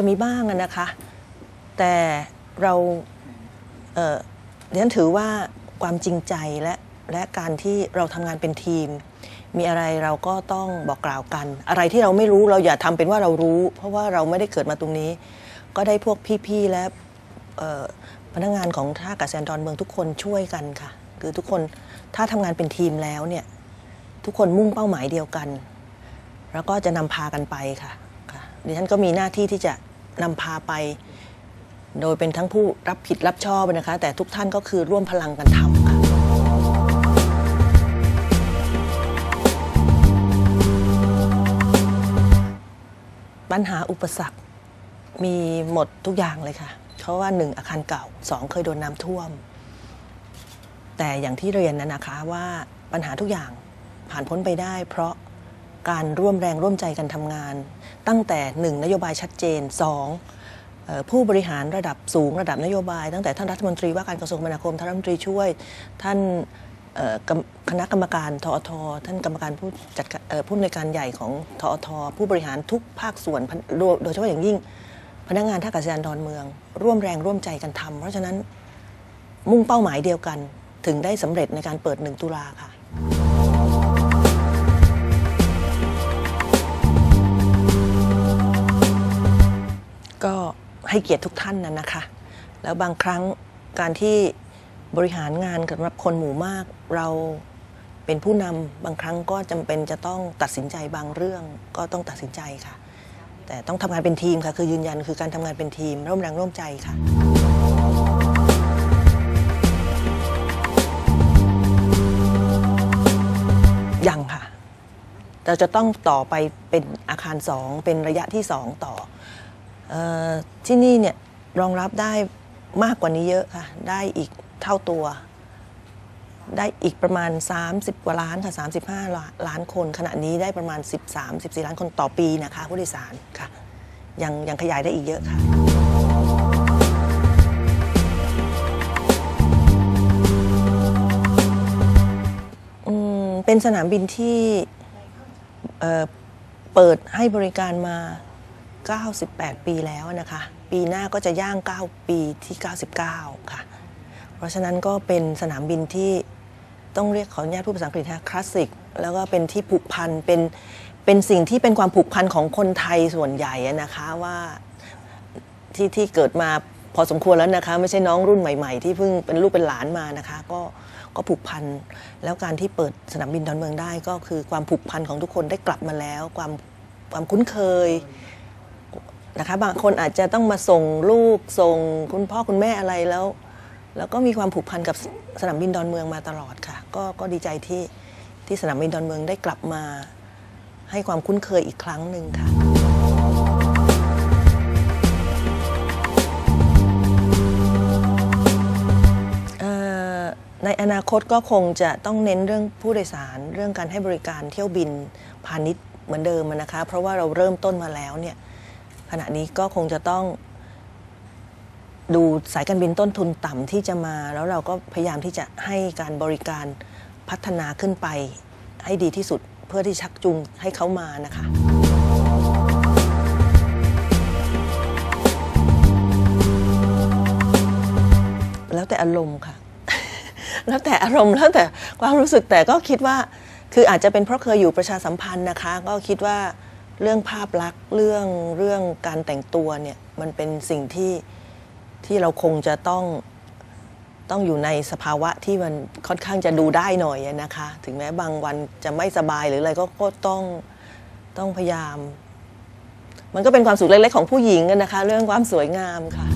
จะมีบ้างนะคะ แต่เราเอ่อดิฉันถือว่าความจริงใจและและการที่เราทำงานเป็นทีม มีอะไรเราก็ต้องบอกกล่าวกัน อะไรที่เราไม่รู้เราอย่าทำเป็นว่าเรารู้ เพราะว่าเราไม่ได้เกิดมาตรงนี้ ก็ได้พวกพี่ๆและพนักงานของท่าอากาศยานดอนเมืองทุกคนช่วยกันค่ะ คือทุกคนถ้าทำงานเป็นทีมแล้วเนี่ยทุกคนมุ่งเป้าหมายเดียวกัน แล้วก็จะนำพากันไปค่ะค่ะดิฉันก็มีหน้าที่ที่จะ นำพาไป โดยเป็นทั้งผู้รับผิดรับชอบนะคะ แต่ทุกท่านก็คือร่วมพลังกันทำค่ะปัญหาอุปสรรคมีหมดทุกอย่างเลยค่ะ เพราะว่าหนึ่งอาคารเก่าสองเคยโดนน้ำท่วม แต่อย่างที่เรียนนะนะคะว่าปัญหาทุกอย่างผ่านพ้นไปได้ เพราะ การร่วมแรงร่วมใจกันทำงาน ตั้งแต่หนึ่งนโยบายชัดเจนสองผู้บริหารระดับสูงระดับนโยบาย ตั้งแต่ท่านรัฐมนตรีว่าการกระทรวงคมนาคมท่านรัฐมนตรีช่วย ท่านคณะกรรมการทอทท่านกรรมการผู้จัดผู้อำนการใหญ่ของทอทผู้บริหารทุกภาคส่วนโดยโดยเฉพาะอย่างยิ่ง พนักงานท่าอากาศยานดอนเมือง ร่วมแรงร่วมใจกันทำเพราะฉะนั้นมุ่งเป้าหมายเดียวกันถึงได้สำเร็จในการเปิดหนึ่งตุลาค่ะ ให้เกียรติทุกท่านนะนนะคะ แล้วบางครั้งการที่บริหารงานสำหรับคนหมู่มากเราเป็นผู้นำบางครั้งก็จำเป็นจะต้องตัดสินใจบางเรื่องก็ต้องตัดสินใจค่ะ แต่ต้องทำงานเป็นทีมค่ะ คือยืนยันคือการทำงานเป็นทีม ร่วมแรงร่วมใจค่ะยังค่ะ เราจะต้องต่อไปเป็นอาคารสองเป็นระยะที่สองต่อ ที่นี่เนี่ยรองรับได้มากกว่านี้เยอะค่ะ ได้อีกเท่าตัว ได้อีกประมาณ 30 กว่าล้านค่ะ 35ล้านล้านคน ขณะนี้ได้ประมาณ 13 14 ล้านคนต่อปีนะคะผู้โดยสารค่ะ ยังยังขยายได้อีกเยอะค่ะเป็นสนามบินที่เเปิดให้บริการมา 98 ปีแล้วนะคะ ปีหน้าก็จะย่าง 9 ปีที่ 99 ค่ะ เพราะฉะนั้นก็เป็นสนามบินที่ต้องเรียกขออนุญาตพูดภาษาอังกฤษนะคลาสสิกแล้วก็เป็นที่ผูกพันเป็นเป็นสิ่งที่เป็นความผูกพันของคนไทยส่วนใหญ่นะคะว่าที่ที่เกิดมาพอสมควรแล้วนะคะ ไม่ใช่น้องรุ่นใหม่ ๆ ที่เพิ่งเป็นลูกเป็นหลานมานะคะ ก็ก็ผูกพันแล้วการที่เปิดสนามบินดอนเมืองได้ ก็คือความผูกพันของทุกคนได้กลับมาแล้ว ความความคุ้นเคย นะคะ บางคนอาจจะต้องมาส่งลูกส่งคุณพ่อคุณแม่อะไรแล้ว แล้วก็มีความผูกพันกับสนามบินดอนเมืองมาตลอดค่ะ ก็ก็ดีใจที่ที่สนามบินดอนเมืองได้กลับมา ให้ความคุ้นเคยอีกครั้งหนึ่งค่ะในอนาคตก็คงจะต้องเน้นเรื่องผู้โดยสารเรื่องการให้บริการเที่ยวบินพาณิชย์เหมือนเดิมนะคะ เพราะว่าเราเริ่มต้นมาแล้วเนี่ย ขณะนี้ก็คงจะต้องดูสายการบินต้นทุนต่ำที่จะมา แล้วเราก็พยายามที่จะให้การบริการพัฒนาขึ้นไปให้ดีที่สุดเพื่อที่ชักจูงให้เขามานะคะแล้วแต่อารมณ์ค่ะ แล้วแต่อารมณ์แล้วแต่ความรู้สึกแต่ก็คิดว่า คืออาจจะเป็นเพราะเคยอยู่ประชาสัมพันธ์นะคะ ก็คิดว่า เรื่องภาพลักษณ์เรื่องเรื่องการแต่งตัวเนี่ยมันเป็นสิ่งที่ที่เราคงจะต้องต้องอยู่ในสภาวะที่มันค่อนข้างจะดูได้หน่อยนะคะ ถึงแม้บางวันจะไม่สบายหรืออะไรก็ก็ต้องต้องพยายาม มันก็เป็นความสุขเล็กๆของผู้หญิงอะนะคะ เรื่องความสวยงามค่ะ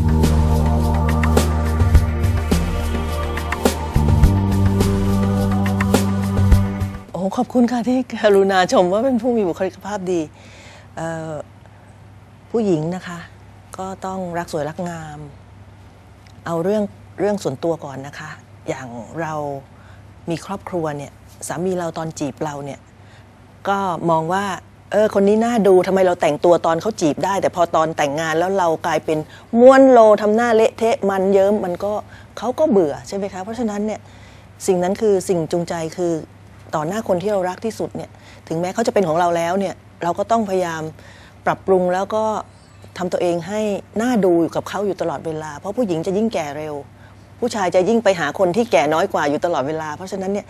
โอ้ขอบคุณค่ะที่กรุณาชมว่าเป็นผู้มีบุคลิกภาพดี ผู้หญิงนะคะ ก็ต้องรักสวยรักงาม เอาเรื่องเรื่องส่วนตัวก่อนนะคะ อย่างเรามีครอบครัวเนี่ยสามีเราตอนจีบเราเนี่ยก็มองว่าเออคนนี้น่าดูทำไมเราแต่งตัวตอนเขาจีบได้ แต่พอตอนแต่งงานแล้วเรากลายเป็นม้วนโลทำหน้าเละเทะมันเยิ้มมันก็เขาก็เบื่อใช่ไหมคะเพราะฉะนั้นเนี่ยสิ่งนั้นคือสิ่งจูงใจคือต่อหน้าคนที่เรารักที่สุดเนี่ยถึงแม้เขาจะเป็นของเราแล้วเนี่ย เราก็ต้องพยายามปรับปรุงแล้วก็ทำตัวเองให้หน้าดูอยู่กับเขาอยู่ตลอดเวลา เพราะผู้หญิงจะยิ่งแก่เร็ว ผู้ชายจะยิ่งไปหาคนที่แก่น้อยกว่าอยู่ตลอดเวลา เพราะฉะนั้นเนี่ย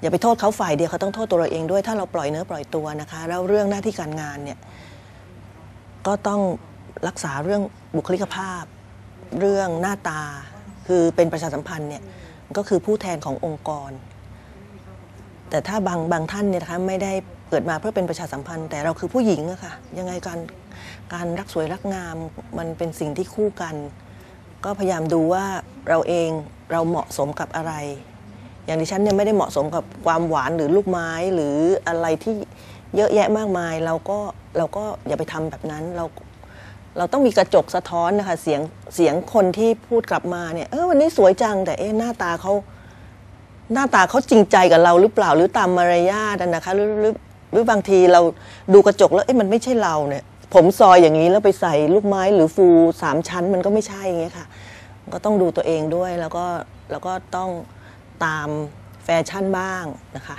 อย่าไปโทษเขาฝ่ายเดียวเขาต้องโทษตัวเราเองด้วย ถ้าเราปล่อยเนื้อปล่อยตัวนะคะ แล้วเรื่องหน้าที่การงานเนี่ยก็ต้องรักษาเรื่องบุคลิกภาพ เรื่องหน้าตาคือเป็นประชาสัมพันธ์เนี่ยก็คือผู้แทนขององค์กร แต่ถ้าบางบางท่านเนี่ยนะคะไม่ได้ เกิดมาเพื่อเป็นประชาสัมพันธ์ แต่เราคือผู้หญิงอะค่ะยังไงการการรักสวยรักงามมันเป็นสิ่งที่คู่กัน ก็พยายามดูว่าเราเองเราเหมาะสมกับอะไร อย่างดิฉันเนี่ยไม่ได้เหมาะสมกับความหวานหรือลูกไม้หรืออะไรที่เยอะแยะมากมาย เราก็เราก็อย่าไปทำแบบนั้นเราเราต้องมีกระจกสะท้อนนะคะเสียงเสียงคนที่พูดกลับมาเนี่ยเออวันนี้สวยจังแต่เอ๊ะหน้าตาเขาหน้าตาเขาจริงใจกับเราหรือเปล่าหรือตามมารยาทนะคะหรือ หรือหรือบางทีเราดูกระจกแล้วเอ๊ะมันไม่ใช่เราเนี่ย ผมซอยอย่างนี้แล้วไปใส่ลูกไม้หรือฟูสามชั้นมันก็ไม่ใช่อย่างเงี้ยค่ะ ก็ต้องดูตัวเองด้วยแล้วก็แล้วก็ต้องตามแฟชั่นบ้างนะคะ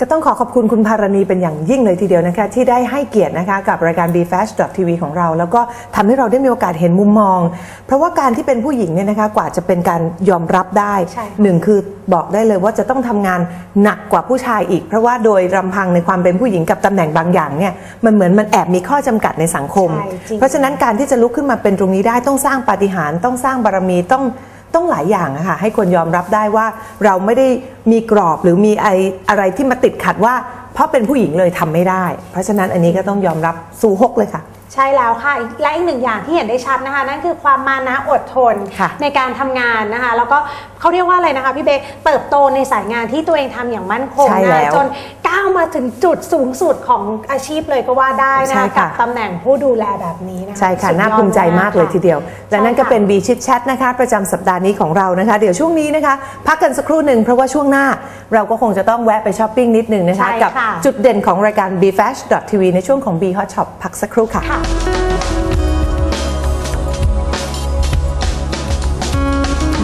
ก็ต้องขอขอบคุณคุณภารณีเป็นอย่างยิ่งเลยทีเดียวนะคะ ที่ได้ให้เกียรตินะคะกับรายการ b f a s h TV ของเรา แล้วก็ทำให้เราได้มีโอกาสเห็นมุมมอง เพราะว่าการที่เป็นผู้หญิงเนี่ยนะคะกว่าจะเป็นการยอมรับได้ใช่หนึ่งคือบอกได้เลยว่าจะต้องทำงานหนักกว่าผู้ชายอีก เพราะว่าโดยลำพังในความเป็นผู้หญิงกับตำแหน่งบางอย่างเนี่ยมันเหมือนมันแอบมีข้อจำกัดในสังคมใช่จริงเพราะฉะนั้นการที่จะลุกขึ้นมาเป็นตรงนี้ได้ต้องสร้างปาฏิหาริย์ต้องสร้างบารมีต้อง ต้องหลายอย่างอะค่ะให้คนยอมรับได้ว่าเราไม่ได้มีกรอบหรือมีอะไรอะไรที่มาติดขัดว่า เพราะเป็นผู้หญิงเลยทำไม่ได้ เพราะฉะนั้นอันนี้ก็ต้องยอมรับสู่ฮกเลยค่ะใช่แล้วค่ะและอีกหนึ่งอย่างที่เห็นได้ชัดนะคะ นั่นคือความมานะอดทนค่ะในการทำงานนะคะ แล้วก็เขาเรียกว่าอะไรนะคะพี่เบคเติบโตในสายงานที่ตัวเองทำอย่างมั่นคงใช่แล้นะวจน ก้าวมาถึงจุดสูงสุดของอาชีพเลยก็ว่าได้ใช่นะคะค่ะ กับตำแหน่งผู้ดูแลแบบนี้นะคะใช่ค่ะ สุดยอดน่าภูมิใจมากเลยทีเดียวและนั่นก็ใช่ค่ะเป็น B ชิดแชทนะคะ ประจำสัปดาห์นี้ของเรานะคะ เดี๋ยวช่วงนี้นะคะ พักกันสักครู่หนึ่งเพราะว่าช่วงหน้า เราก็คงจะต้องแวะไปช้อปปิ้งนิดหนึ่งนะคะ ใช่กับค่ะจุดเด่นของรายการ b f a s h TV ในช่วงของ B Hot Shop พักสักครู่ค่ะ ค่ะ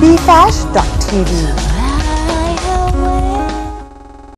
b f a s h TV